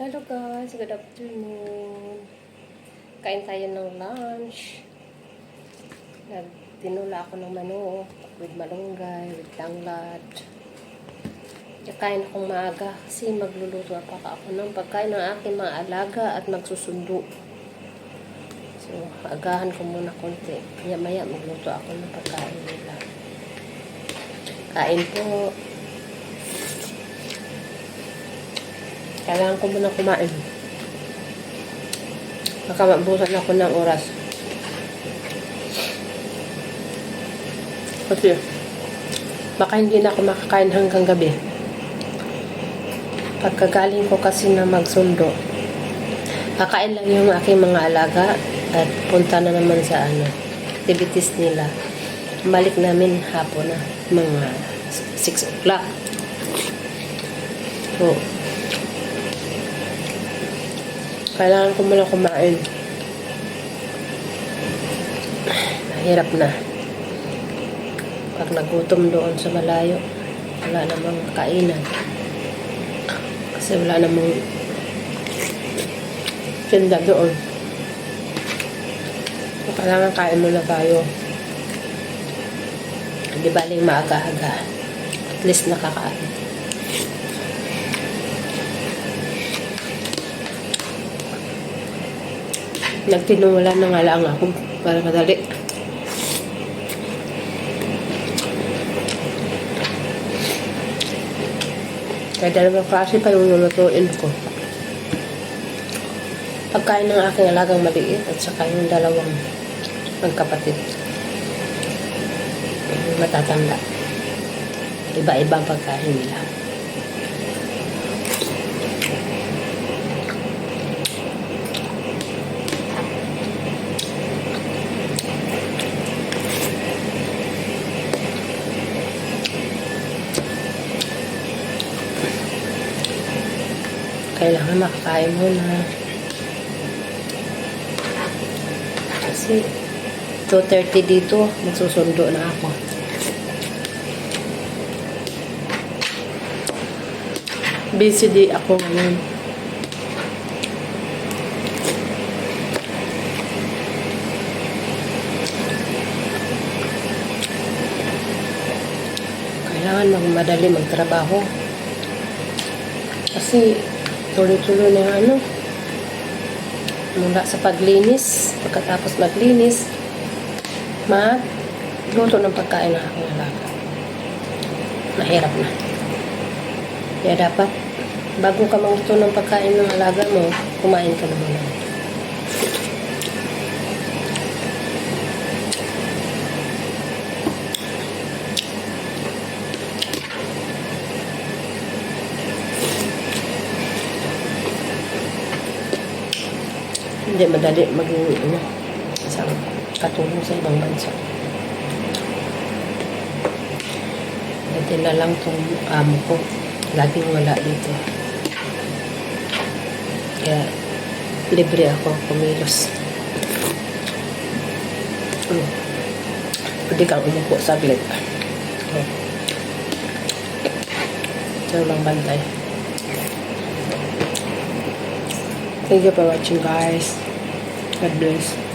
Hello guys, good afternoon. Kain tayo ng lunch. Nagtinula ako ng manok with malunggay, with tanglad. Kain akong maaga kasi magluluto pa ako ng pagkain ng aking mga alaga at magsusundo. So, agahan ko muna konti. Kaya maya magluto ako ng pagkain nila. Kain po. Kailangan ko muna kumain. Baka mabusan ako ng oras. Kasi, baka hindi na ako makakain hanggang gabi. Pagkagaling ko kasi na magsundo, kakain lang yung aking mga alaga at punta na naman sa ano, activities nila. Balik namin hapon na, mga 6 o'clock. So, kailangan ko muna kumain. Mahirap na. Pag nagutom doon sa malayo, wala namang kainan. Kasi wala namang tinda doon. So, kailangan kain muna tayo. Hindi baling maaga-aga. At least nakakain. Nagtinula na nga lang ako para madali. Kaya dalawang klase pa yung lulutuin ko. Pagkain ng aking alagang maliit at saka yung dalawang magkapatid. Matatanda. Iba-iba pagkain nila. Kailangan makakain muna. Kasi 2.30 dito, magsusundo na ako. Busy day ako ngayon. Kailangan magmadali magtrabaho. Kasi tuloy-tuloy na yung ano, mula sa paglinis, pagkatapos maglinis, magluto ng pagkain ng aking alaga. Mahirap na. Kaya dapat, bago ka magluto ng pagkain ng alaga mo, kumain ka na muna. Hindi madali maging ano, isang katulong sa ibang bansa. Dati na lang tong amo ko. Laging wala dito. Kaya libre ako kumilos. Hmm. Pwede kang umupo saglit. Oh. Ito lang bantay. Thank you for watching guys. God bless.